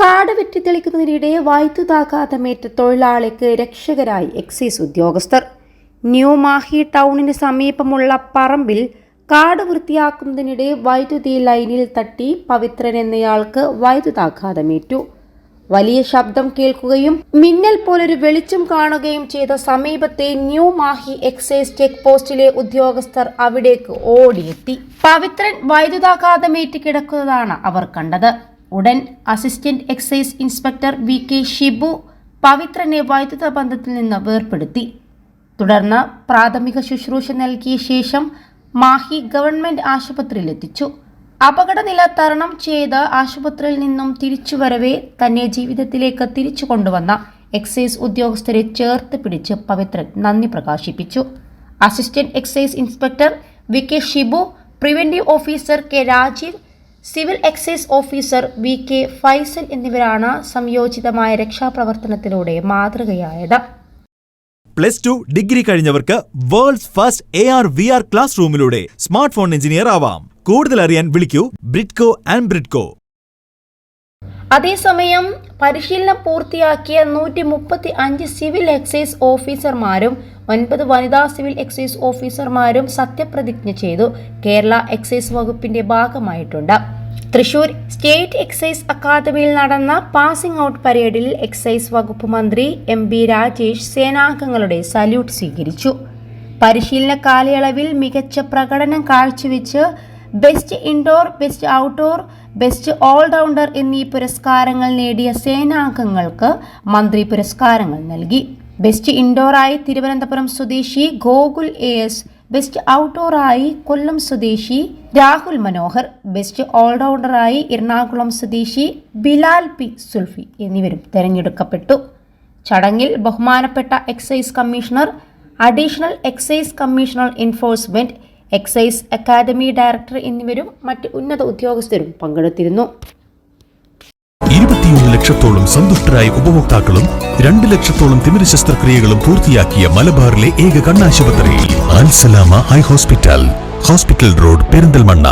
കാട് വെട്ടിത്തെളിക്കുന്നതിനിടെ വൈദ്യുതാഘാതമേറ്റ തൊഴിലാളിക്ക് രക്ഷകരായി എക്സൈസ് ഉദ്യോഗസ്ഥർ. ന്യൂ മാഹി ടൗണിന് സമീപമുള്ള പറമ്പിൽ കാട് വൃത്തിയാക്കുന്നതിനിടെ വൈദ്യുതി ലൈനിൽ തട്ടി പവിത്രൻ എന്നയാൾക്ക് വൈദ്യുതാഘാതമേറ്റു വലിയ ശബ്ദം കേൾക്കുകയും മിന്നൽ പോലൊരു വെളിച്ചം കാണുകയും ചെയ്ത സമീപത്തെ ന്യൂ മാഹി എക്സൈസ് ചെക്ക് പോസ്റ്റിലെ ഉദ്യോഗസ്ഥർ അവിടേക്ക് ഓടിയെത്തി. പവിത്രൻ വൈദ്യുതാഘാതമേറ്റ് കിടക്കുന്നതാണ് അവർ കണ്ടത്. ഉടൻ assistant excise inspector V K Shibu പവിത്രനെ വൈദ്യുത ബന്ധത്തിൽ നിന്ന് വേർപെടുത്തി തുടർന്ന് പ്രാഥമിക ശുശ്രൂഷ നൽകിയ ശേഷം മാഹി ഗവൺമെന്റ് ആശുപത്രിയിലെത്തിച്ചു. അപകടനില തരണം ചെയ്ത് ആശുപത്രിയിൽ നിന്നും തിരിച്ചുവരവേ തന്നെ ജീവിതത്തിലേക്ക് തിരിച്ചു കൊണ്ടുവന്ന എക്സൈസ് ഉദ്യോഗസ്ഥരെ ചേർത്ത് പിടിച്ച് പവിത്രൻ നന്ദി പ്രകാശിപ്പിച്ചു. Assistant excise inspector V K Shibu preventive officer K Rajeev civil excise officer V K Faisal എന്നിവരാണ് സംയോജിതമായ രക്ഷാപ്രവർത്തനത്തിലൂടെ മാതൃകയായത്. Plus two degree കഴിഞ്ഞവർക്ക് world's first A R V R class റൂമിലൂടെ smart phone engineer ആവാം. കൂടുതൽ അറിയാൻ വിളിക്കൂ ബ്രിഡ്കോ ആൻഡ് ബ്രിഡ്കോ. അതേസമയം പരിശീലനം പൂർത്തിയാക്കിയ നൂറ്റി മുപ്പത്തി അഞ്ച് സിവിൽ എക്സൈസ് ഓഫീസർമാരും ഒൻപത് വനിതാ സിവിൽ എക്സൈസ് ഓഫീസർമാരും സത്യപ്രതിജ്ഞ ചെയ്തു. കേരള എക്സൈസ് വകുപ്പിന്റെ ഭാഗമായിട്ടുണ്ട്. തൃശൂർ സ്റ്റേറ്റ് എക്സൈസ് അക്കാദമിയിൽ നടന്ന പാസിംഗ് ഔട്ട് പരേഡിൽ എക്സൈസ് വകുപ്പ് മന്ത്രി എം ബി രാജേഷ് സേനാംഗങ്ങളുടെ സല്യൂട്ട് സ്വീകരിച്ചു. പരിശീലന കാലയളവിൽ മികച്ച പ്രകടനം കാഴ്ചവെച്ച് best indoor best outdoor best all rounder എന്നീ പുരസ്കാരങ്ങൾ നേടിയ സേനാംഗങ്ങൾക്ക് മന്ത്രി പുരസ്കാരങ്ങൾ നൽകി. ബെസ്റ്റ് ഇൻഡോറായി തിരുവനന്തപുരം സ്വദേശി ഗോകുൽ എ എസ് ബെസ്റ്റ് ഔട്ട്ഡോറായി കൊല്ലം സ്വദേശി രാഹുൽ മനോഹർ ബെസ്റ്റ് ഓൾറൗണ്ടറായി എറണാകുളം സ്വദേശി ബിലാൽ പി സുൽഫി എന്നിവരും തെരഞ്ഞെടുക്കപ്പെട്ടു. ചടങ്ങിൽ ബഹുമാനപ്പെട്ട excise commissioner additional excise commissioner enforcement excise academy director എന്നിവരും മറ്റ് ഉന്നത ഉദ്യോഗസ്ഥരും പങ്കെടുത്തിരുന്നു. ഇരുപത്തിയൊന്ന് ലക്ഷത്തോളം സന്തുഷ്ടരായ ഉപഭോക്താക്കളും രണ്ട് ലക്ഷത്തോളം തിമിര ശസ്ത്രക്രിയകളും പൂർത്തിയാക്കിയ മലബാറിലെ ഏക കണ്ണാശുപത്രി ആൻസലാമ high hospital hospital road Perinthalmanna.